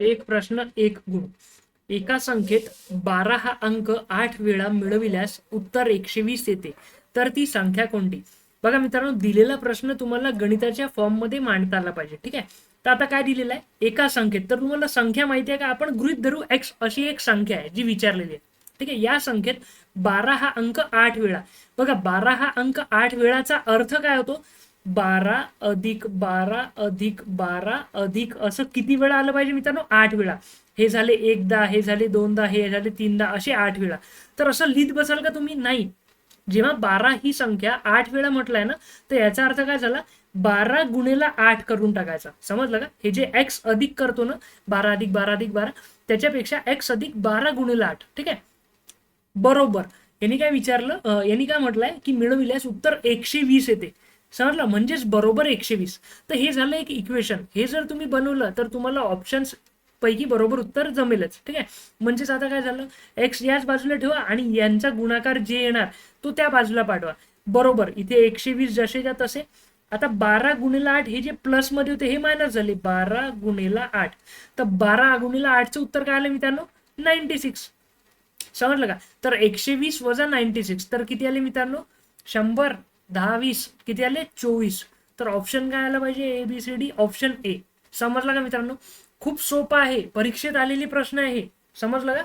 एक प्रश्न एक गुण. एका संख्येत बारा हा अंक आठ वेळा मिळविल्यास उत्तर एकशे वीस येते. तर ती संख्या कोणती? बघा मित्रांनो दिलेला प्रश्न तुम्हाला गणिताच्या फॉर्ममध्ये मांडता आला पाहिजे ठीक आहे? तर आता काय दिलेलं आहे? एका संख्येत. तर तुम्हाला संख्या माहिती आहे का? आपण गृहित धरू एक्स अशी एक संख्या आहे जी विचारलेली आहे. ठीक आहे? या संख्येत बारा हा अंक आठ वेळा. बघा बारा हा अंक आठ वेळाचा अर्थ काय होतो? बारा अधिक बारा अधिक बारा अधिक असं किती वेळा आलं पाहिजे मित्रांनो? आठ वेळा. हे झाले एकदा हे झाले दोनदा हे झाले तीनदा असे आठ वेळा. तर असं लिहित बसाल का तुम्ही? नाही. जेव्हा बारा ही संख्या आठ वेळा म्हटलाय ना तर याचा अर्थ काय झाला? बारा गुणेला आठ करून टाकायचा. समजलं का? हे जे एक्स अधिक करतो ना बारा अधिक बारा अधिक बारा त्याच्यापेक्षा एक्स अधिक बारा गुणेला आठ. ठीक आहे? बरोबर. यांनी काय विचारलं? यांनी काय म्हटलंय? की मिळविल्यास उत्तर एकशे वीस येते. समजलं म्हणजेच बरोबर एकशे वीस तर हे झालं एक इक्वेशन हे जर तुम्ही बनवलं तर तुम्हाला ऑप्शन्स पैकी बरोबर उत्तर जमेलच. ठीक आहे? म्हणजेच आता काय झालं? एक्स याच बाजूला ठेवा आणि यांचा गुणाकार जे येणार तो त्या बाजूला पाठवा. बरोबर. इथे एकशे वीस जसेच्या तसे. आता बारा गुणेला आठ हे जे प्लसमध्ये होते हे मायनस झाले. बारा गुणेला आठ. तर बारा गुणेला आठचं उत्तर काय आलं मित्रांनो? नाईन्टी सिक्स समजलं का? तर एकशे वीस वजा नाईन्टी सिक्स तर किती आले मित्रांनो? शंभर. दहा वीस किती आले? चोवीस. तर ऑप्शन काय आलं पाहिजे? A B C D option A समजलं का मित्रांनो? खूप सोपं आहे. परीक्षेत आलेली प्रश्न आहे. समजलं का?